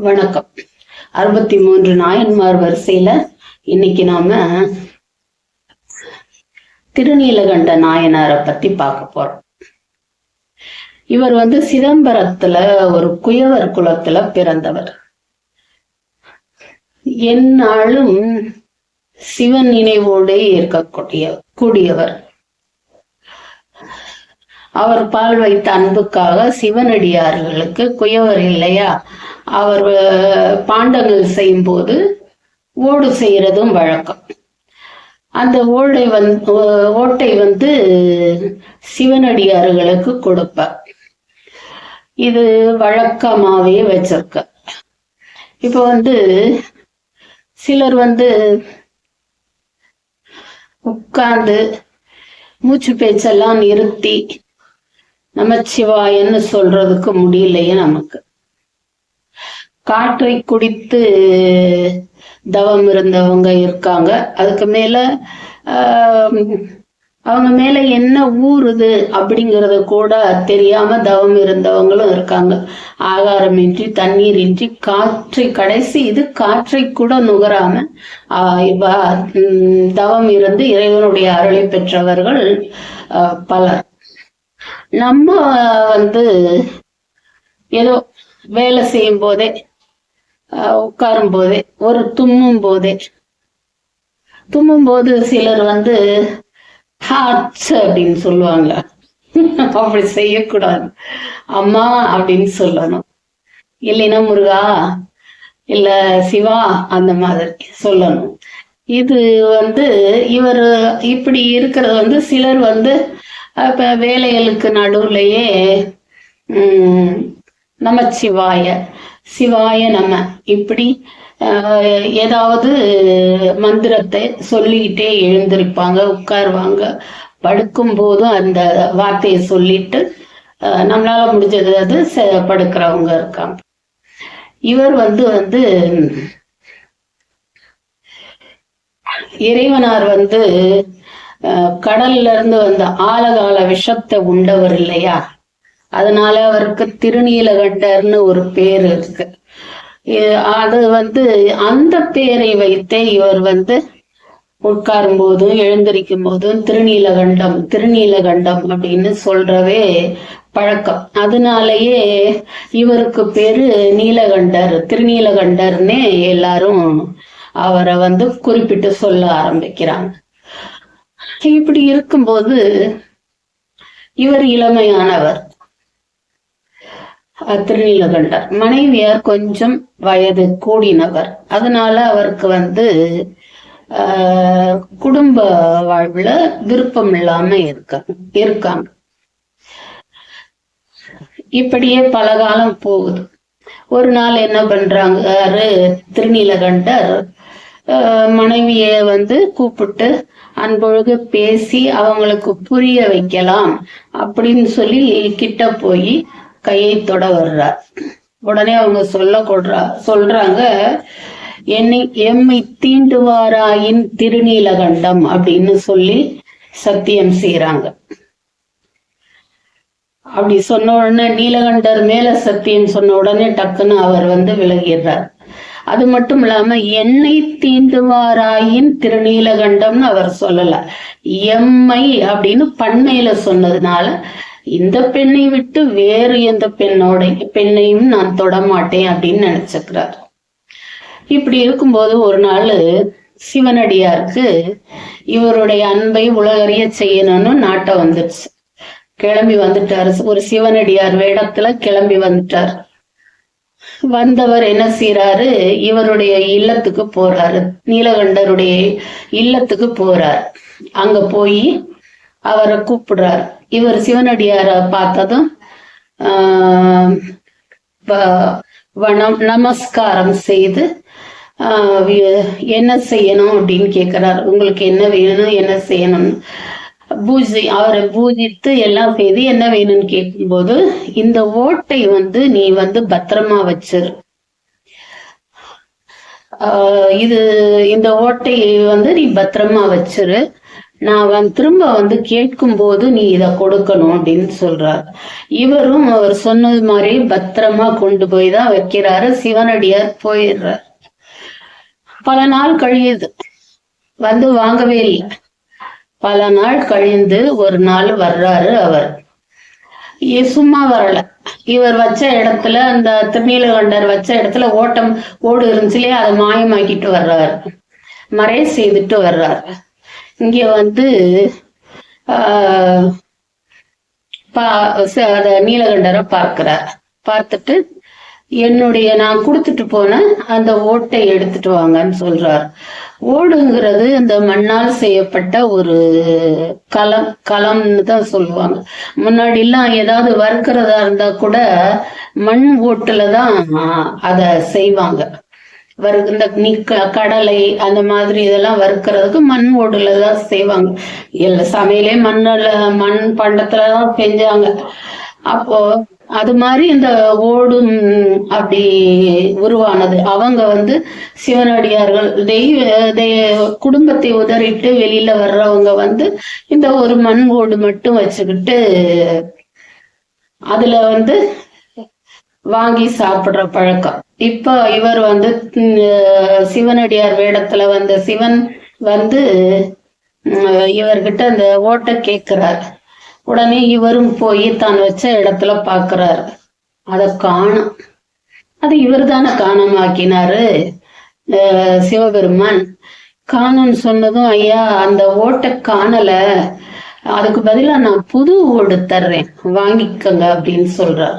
வணக்கம். அறுபத்தி மூன்று நாயன்மார் வரிசையில இன்னைக்கு நாம திருநீலகண்ட நாயனாரை பத்தி பார்க்க போறோம். இவர் வந்து சிதம்பரத்துல ஒரு குயவர் குலத்துல பிறந்தவர். என்னாலும் சிவன் நினைவோடே இருக்கக்கூடிய கூடியவர். அவர் பால் வைத்த அன்புக்காக சிவனடியார்களுக்கு குயவர் இல்லையா? அவர் பாண்டங்கள் செய்யும் போது ஓடு செய்யறதும் வழக்கம். அந்த ஓடை வந்து ஓட்டை வந்து சிவனடியார்களுக்கு கொடுப்ப இது வழக்கமாவே வச்சிருக்க இப்போ வந்து சிலர் வந்து உட்கார்ந்து மூச்சு பேச்செல்லாம் நிறுத்தி நமச்சிவாயன்னு சொல்றதுக்கு முடியலையே நமக்கு. காற்றை குடித்து தவம் இருந்தவங்க இருக்காங்க. அதுக்கு மேல ஆஹ், அவங்க மேல என்ன ஊறுது அப்படிங்கறத கூட தெரியாம தவம் இருந்தவங்களும் இருக்காங்க. ஆகாரமின்றி தண்ணீரின்றி காற்றை கடைசி இது காற்றை கூட நுகராம ஆஹ், தவம் இருந்து இறைவனுடைய அருளை பெற்றவர்கள் ஆஹ், பலர். நம்ம வந்து ஏதோ வேலை செய்யும் போதே ஆஹ், உட்காரும் போதே ஒரு தும்மும் போதே. தும்மும் போது சிலர் வந்து ஹார்ட்ஸ் அப்படின்னு சொல்லுவாங்க. அப்படி செய்யக்கூடாது. அம்மா அப்படின்னு சொல்லணும். இல்லைன்னா முருகா இல்ல சிவா அந்த மாதிரி சொல்லணும். இது வந்து இவர் இப்படி இருக்கிறது வந்து சிலர் வந்து அப்ப வேலைகளுக்கு நடுவுலயே உம் நம்ம சிவாய நம்ம இப்படி ஏதாவது மந்திரத்தை சொல்லிக்கிட்டே எழுந்திருப்பாங்க உட்காருவாங்க. படுக்கும் போதும் அந்த வார்த்தையை சொல்லிட்டு நம்மளால முடிஞ்சது அது செ- படுக்கிறவங்க இருக்காங்க. இவர் வந்து வந்து இறைவனார் வந்து கடல்ல இருந்து வந்த ஆலகால விஷத்தை உண்டவர் இல்லையா? அதனால அவருக்கு திருநீலகண்டர்னு ஒரு பேர் இருக்கு. அது வந்து அந்த பேரை வைத்தே இவர் வந்து உட்காரும் போதும் எழுந்திருக்கும் போதும் திருநீலகண்டம் திருநீலகண்டம் அப்படின்னு சொல்றவே பழக்கம். அதனாலயே இவருக்கு பேரு நீலகண்டர். திருநீலகண்டர்னே எல்லாரும் அவரை வந்து குறிப்பிட்டு சொல்ல ஆரம்பிக்கிறாங்க. இப்படி இருக்கும்போது இவர் இளமையானவர். திருநீலகண்டர் மனைவியார் கொஞ்சம் வயது கூடினவர். அதனால அவருக்கு வந்து ஆஹ், குடும்ப வாழ்வுல விருப்பம் இல்லாம இருக்க இருக்காங்க. இப்படியே பல காலம் போகுது. ஒரு நாள் என்ன பண்றாங்க திருநீலகண்டர் மனைவியை வந்து கூப்பிட்டு அன்பொழுக பேசி அவங்களுக்கு புரிய வைக்கலாம் அப்படின்னு சொல்லி கிட்ட போய் கையை தொட வர்றார். உடனே அவங்க சொல்ல கொடுறா சொல்றாங்க என்னை எம்மை தீண்டுவாராயின் திருநீலகண்டம் அப்படின்னு சொல்லி சத்தியம் செய்யறாங்க அப்படி சொன்ன உடனே நீலகண்டர் மேல சத்தியம் சொன்ன உடனே டக்குன்னு அவர் வந்து விலகிடுறார். அது மட்டும் இல்லாம என்னை தீண்டுவாராயின் திருநீலகண்டம்னு அவர் சொல்லல. எம்மை அப்படின்னு பண்மையில சொன்னதுனால இந்த பெண்ணை விட்டு வேறு எந்த பெண்ணோட பெண்ணையும் நான் தொடமாட்டேன் அப்படின்னு நினைச்சுக்கிறார். இப்படி இருக்கும்போது ஒரு நாள் சிவனடியாருக்கு இவருடைய அன்பை உலகறிய செய்யணும்னு நாட்டம் வந்துருச்சு. கிளம்பி வந்துட்டாரு. ஒரு சிவனடியார் வேடத்துல கிளம்பி வந்துட்டார். வந்தவர் என்ன செய்யறாரு இவருடைய இல்லத்துக்கு போறாரு. நீலகண்டருடைய இல்லத்துக்கு போறார். அங்க போய் அவரை கூப்பிடுறார். இவர் சிவனடியார பார்த்ததும் ஆஹ் வ- வணம் நமஸ்காரம் செய்து ஆஹ் என்ன செய்யணும் அப்படின்னு கேக்குறார். உங்களுக்கு என்ன வேணும்? என்ன செய்யணும் பூஜை அவரை பூஜித்து எல்லாம் செய்து என்ன வேணும்னு கேட்கும்போது இந்த ஓட்டை வந்து நீ வந்து பத்திரமா வச்சிரு. ஆஹ் இது இந்த ஓட்டையை வந்து நீ பத்திரமா வச்சிரு. நான் வந்து திரும்ப வந்து கேட்கும் போது நீ இதை கொடுக்கணும் அப்படின்னு சொல்றார். இவரும் அவர் சொன்னது மாதிரி பத்திரமா கொண்டு போய் தான் வைக்கிறாரு சிவனடியார் போயிடுறார். பல நாள் கழியுது. வந்து வாங்கவே இல்லை. பல நாள் கழிந்து ஒரு நாள் வர்றாரு அவர். சும்மா வரல. இவர் வச்ச இடத்துல அந்த திருநீலகண்டர் வச்ச இடத்துல ஓட்டம் ஓடு இருந்துச்சு அதை மாயமாக்கிட்டு வர்றாரு. மறை செய்துட்டு வர்றாரு. இங்க வந்து ஆஹ், பா- அத நீலகண்டரை பார்க்கிறார். பார்த்துட்டு என்னுடைய நான் கொடுத்துட்டு போன அந்த ஓட்டை எடுத்துட்டு வாங்கன்னு சொல்றார். ஓடுங்கிறது இந்த மண்ணால் செய்யப்பட்ட ஒரு களம் களம்னு தான் சொல்லுவாங்க. முன்னாடி எல்லாம் ஏதாவது வறுக்கிறதா இருந்தா கூட மண் ஓட்டுல தான் அத செய்வாங்க. வறு இந்த கடலை அந்த மாதிரி இதெல்லாம் வறுக்கிறதுக்கு மண் ஓடுல தான் செய்வாங்க. எல்லா சமையலே மண்ணுல மண் பண்டத்துல தான் செஞ்சாங்க. அப்போ அது மாதிரி இந்த ஓடும் அப்படி உருவானது. அவங்க வந்து சிவனடியார்கள் தெய்வ தெய்- குடும்பத்தை உதறிட்டு வெளியில வர்றவங்க வந்து இந்த ஒரு மண் ஓடு மட்டும் வச்சுக்கிட்டு அதுல வந்து வாங்கி சாப்பிடுற பழக்கம். இப்ப இவர் வந்து சிவனடியார் வேடத்துல வந்த சிவன் வந்து இவர்கிட்ட அந்த ஓட்டை கேட்கிறார் உடனே இவரும் போய் தான் வச்ச இடத்துல பாக்குறாரு. அத காணும். அது இவர் தானே காணமாக்கினாரு? அஹ், சிவபெருமான். காணும்னு சொன்னதும் ஐயா அந்த ஓட்டை காணல. அதுக்கு பதிலா நான் புது ஓடு தர்றேன். வாங்கிக்கங்க அப்படின்னு சொல்றார்.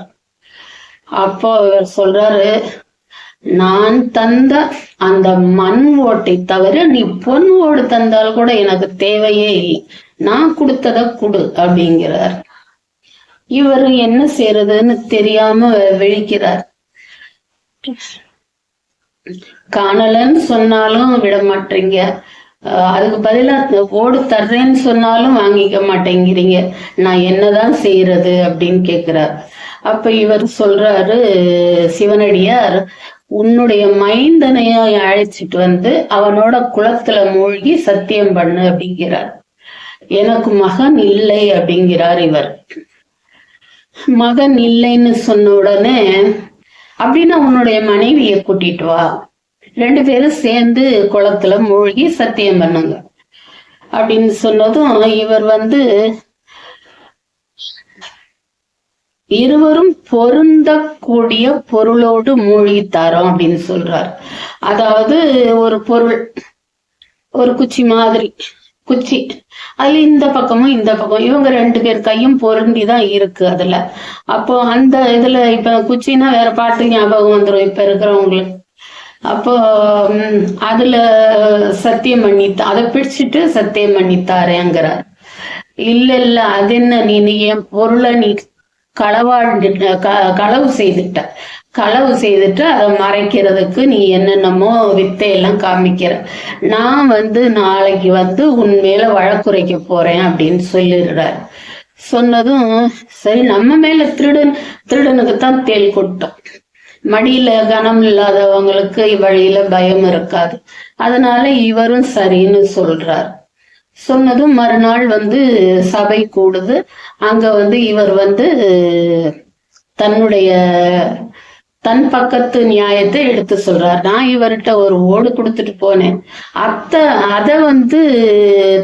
அப்போ அவர் சொல்றாரு நான் தந்த அந்த மண் ஓட்டை தவிர நீ பொன் ஓடு தந்தால் கூட எனக்கு தேவையே இல்லை. நான் கொடுத்தத குடு அப்படிங்கிறார். இவர் என்ன செய்யறதுன்னு தெரியாம விழிக்கிறார். காணலன்னு சொன்னாலும் விட மாட்டீங்க. அதுக்கு பதிலா ஓடு தர்றேன்னு சொன்னாலும் வாங்கிக்க மாட்டேங்கிறீங்க. நான் என்னதான் செய்யறது அப்படின்னு கேக்குறார். அப்ப இவர் சொல்றாரு சிவனடியார் உன்னுடைய மைந்தனைய அழைச்சிட்டு வந்து அவனோட குளத்துல மூழ்கி சத்தியம் பண்ணு அப்படிங்கிறார். எனக்கு மகன் இல்லை அப்படிங்கிறார் இவர். மகன் இல்லைன்னு சொன்ன உடனே அப்படின்னா உன்னுடைய மனைவியை கூட்டிட்டு வா. ரெண்டு பேரும் சேர்ந்து குளத்துல மூழ்கி சத்தியம் பண்ணுங்க. அப்படின்னு சொன்னதும் இவர் வந்து இருவரும் பொருந்தக்கூடிய பொருளோடு மூழ்கி தரோம் அப்படின்னு சொல்றார். அதாவது ஒரு பொருள் ஒரு குச்சி மாதிரி. குச்சி. அதுல இந்த பக்கமும் இந்த பக்கம். இவங்க ரெண்டு பேர் கையும் பொருந்தி தான் இருக்கு அதுல. அப்போ அந்த இதுல இப்ப குச்சின்னா வேற பாட்டு ஞாபகம் வந்துரும் இப்ப இருக்கிறவங்களுக்கு. அப்போ அதுல சத்தியம் பண்ணி அதை பிடிச்சிட்டு சத்தியம் பண்ணித்தாரேங்கிறார் இல்ல இல்ல அது என்ன நீ நீ என் பொருளை நீ களவாண்டு க- களவு செய்துட்ட. களவு செய்துட்டு அதை மறைக்கிறதுக்கு நீ என்னென்னமோ வித்தையெல்லாம் காமிக்கிற. நான் வந்து நாளைக்கு வந்து உன் மேல வழக்குரைக்க போறேன் அப்படின்னு சொல்லிடுறாரு. சொன்னதும் சரி நம்ம மேல திருடன் திருடனுக்கு தான் தேள் கொட்டும். மடியில கனம் இல்லாதவங்களுக்கு வழியில பயம் இருக்காது. அதனால இவரும் சரின்னு சொல்றாரு. சொன்னதும் மறுநாள் வந்து சபை கூடுது. அங்க வந்து இவர் வந்து தன்னுடைய தன் பக்கத்து நியாயத்தை எடுத்து சொல்றார். நான் இவர்கிட்ட ஒரு ஓடு கொடுத்துட்டு போனேன். அத்த அத வந்து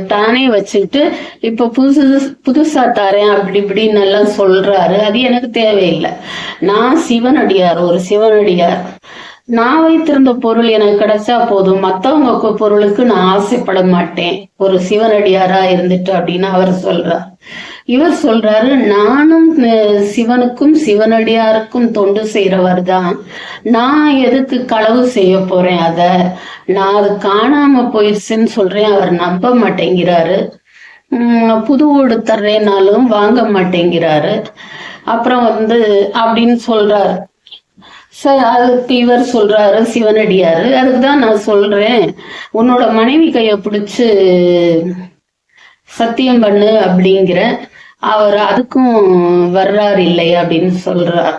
தானே வச்சுக்கிட்டு இப்ப புதுசு புதுசா தரேன் அப்படி இப்படின்னு எல்லாம் சொல்றாரு. அது எனக்கு தேவையில்லை. நான் சிவனடியார் ஒரு சிவனடியார். நான் வைத்திருந்த பொருள் எனக்கு கிடைச்சா போதும். மத்தவங்க பொருளுக்கு நான் ஆசைப்பட மாட்டேன். ஒரு சிவனடியாரா இருந்துட்டு அப்படின்னு அவர் சொல்றார். இவர் சொல்றாரு நானும் சிவனுக்கும் சிவனடியாருக்கும் தொண்டு செய்யறவர் தான். நான் எதுக்கு களவு செய்ய போறேன் அத? நான் அது காணாம போயிடுச்சுன்னு சொல்றேன். அவர் நம்ப மாட்டேங்கிறாரு. உம், புது ஓடு தர்றேனாலும் வாங்க மாட்டேங்கிறாரு. அப்புறம் வந்து அப்படின்னு சொல்றாரு. சார் அதுக்கு இவர் சொல்றாரு சிவனடியாரு. அதுக்கு தான் நான் சொல்றேன். உன்னோட மனைவி கைய பிடிச்சு சத்தியம் பண்ணு அப்படிங்கிற. அவர் அதுக்கும் வர்றாரு இல்லையா அப்படின்னு சொல்றார்.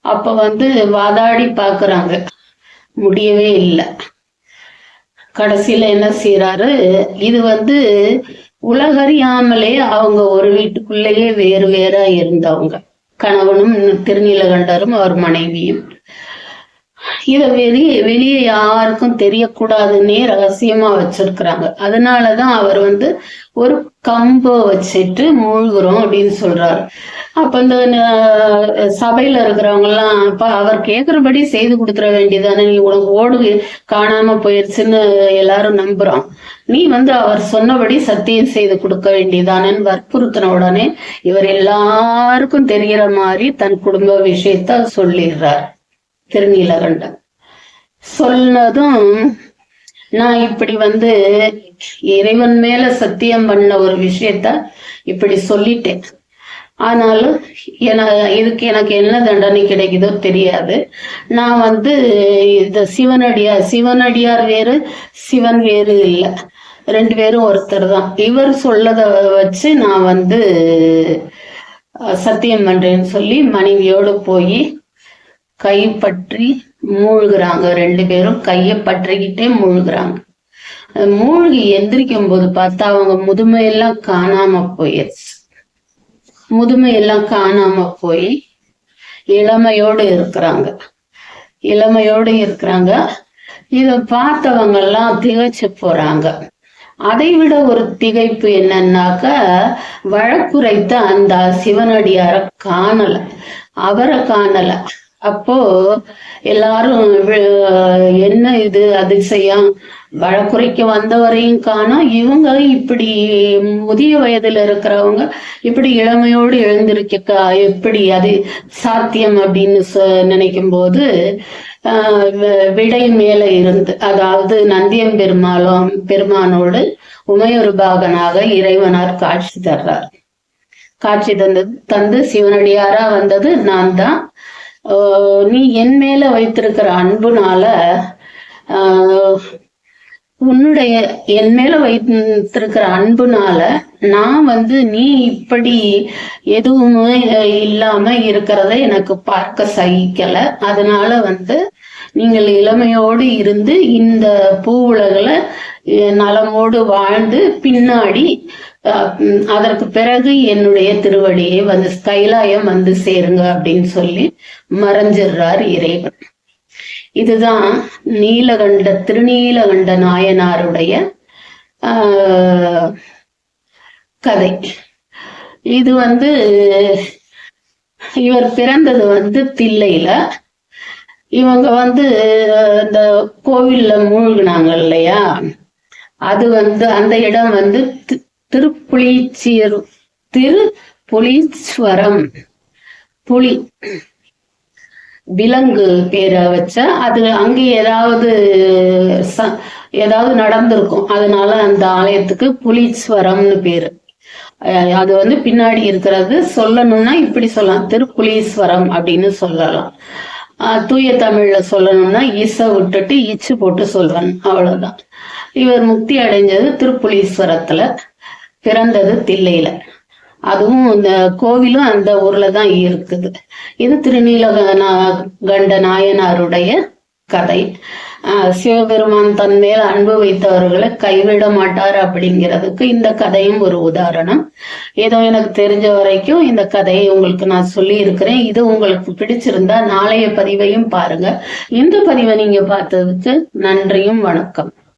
அப்ப வந்து வாதாடி பாக்குறாங்க. முடியவே இல்லை. கடைசியில என்ன செய்யறாரு இது வந்து உலகறியாமலே அவங்க ஒரு வீட்டுக்குள்ளேயே வேறு வேறா இருந்தவங்க. கணவனும் திருநீலகண்டரும் அவர் மனைவியும். இத வெளியே வெளியே யாருக்கும் தெரியக்கூடாதுன்னே ரகசியமா வச்சிருக்கிறாங்க. அதனாலதான் அவர் வந்து ஒரு கம்பை வச்சுட்டு மூழ்குறோம் அப்படின்னு சொல்றாரு. அப்ப இந்த சபையில இருக்கிறவங்க எல்லாம் அப்ப அவர் கேக்குறபடி செய்து கொடுத்துட வேண்டியதானே நீ உனக்கு ஓடு காணாம போயிருச்சுன்னு எல்லாரும் நம்புறோம். நீ வந்து அவர் சொன்னபடி சத்தியம் செய்து கொடுக்க வேண்டியதானேன்னு வற்புறுத்தின உடனே இவர் எல்லாருக்கும் தெரியற மாதிரி தன் குடும்ப விஷயத்த சொல்லிடுறார். திருநீலகண்டன். சொன்னதும் நான் இப்படி வந்து இறைவன் மேல சத்தியம் பண்ண ஒரு விஷயத்த இப்படி சொல்லிட்டேன். ஆனாலும் என இதுக்கு எனக்கு என்ன தண்டனை கிடைக்குதோ தெரியாது. நான் வந்து இந்த சிவனடியார் சிவனடியார் வேறு சிவன் வேறு இல்லை. ரெண்டு பேரும் ஒருத்தர் தான். இவர் சொல்லத வச்சு நான் வந்து சத்தியம் பண்றேன்னு சொல்லி மனைவியோடு போய் கை பற்றி மூழ்குறாங்க. ரெண்டு பேரும் கையை பற்றிக்கிட்டே மூழ்குறாங்க. மூழ்கி எந்திரிக்கும் போது பார்த்தா அவங்க முதுமையெல்லாம் காணாம போயிடுச்சு. முதுமையெல்லாம் காணாம போய் இளமையோடு இருக்கிறாங்க. இளமையோடு இருக்கிறாங்க. இத பார்த்தவங்க எல்லாம் திகைச்சு போறாங்க. அதை விட ஒரு திகைப்பு என்னன்னாக்க வழக்குரைத்த அந்த சிவனடியார காணல. அவரை காணல. அப்போ எல்லாரும் வி- என்ன இது அதிசயம் வழக்குறைக்கு வந்தவரையும் காணும் இவங்க இப்படி முதிய வயதுல இருக்கிறவங்க இப்படி இளமையோடு எழுந்திருக்க எப்படி அது சாத்தியம் அப்படின்னு சொ- நினைக்கும் போது ஆஹ் வி- விடை மேல இருந்து அதாவது நந்தியம் பெருமாளும் பெருமானோடு உமையொரு பாகனாக இறைவனார் காட்சி தர்றார். காட்சி தந்தது தந்து சிவனடியாரா வந்தது நான் தான் நீ என் மேல வைத்திருக்கிற அன்புனால ஆஹ் உன்னுடைய என் மேல வைத்திருக்கிற அன்புனால நான் வந்து நீ இப்படி எதுவுமே இல்லாம இருக்கிறத எனக்கு பார்க்க சகிக்கல. அதனால வந்து நீங்கள் இளமையோடு இருந்து இந்த பூ உலகில் நலமோடு வாழ்ந்து பின்னாடி அதற்கு பிறகு என்னுடைய திருவடியை வந்து கைலாயம் வந்து சேருங்க அப்படின்னு சொல்லி மறைஞ்சிடுறார் இறைவன். இதுதான் நீலகண்ட திருநீலகண்ட நாயனாருடைய ஆஹ், கதை. இது வந்து இவர் பிறந்தது வந்து தில்லையில இவங்க வந்து இந்த கோவில்ல மூழ்கினாங்க இல்லையா? அது வந்து அந்த இடம் வந்து தி- திரு திருப்புலீஸ்வரம் புலி விலங்கு பேரை வச்சா அது அங்கே ஏதாவது ச- ஏதாவது நடந்திருக்கும். அதனால அந்த ஆலயத்துக்கு புலீஸ்வரம்னு பேரு. அஹ் அது வந்து பின்னாடி இருக்கிறது. சொல்லணும்னா இப்படி சொல்லலாம். திருப்புலீஸ்வரம் அப்படின்னு சொல்லலாம். தூய தமிழ்ல சொல்லணும்னா ஈச விட்டுட்டு இச்சு போட்டு சொல்வன் அவ்வளவுதான். இவர் முக்தி அடைஞ்சது திருப்புலீஸ்வரத்துல பிறந்தது தில்லையில. அதுவும் இந்த கோவிலும் அந்த ஊர்ல தான் இருக்குது. இது திருநீலகண்ட நாயனாருடைய கதை. சிவபெருமான் தன் மேல் அன்பு வைத்தவர்களை கைவிட மாட்டார் அப்படிங்கிறதுக்கு இந்த கதையும் ஒரு உதாரணம். ஏதோ எனக்கு தெரிஞ்ச வரைக்கும் இந்த கதையை உங்களுக்கு நான் சொல்லி இருக்கிறேன் இது உங்களுக்கு பிடிச்சிருந்தா நாளைய பதிவையும் பாருங்க. இந்த பதிவை நீங்க பார்த்ததுக்கு நன்றியும் வணக்கம்.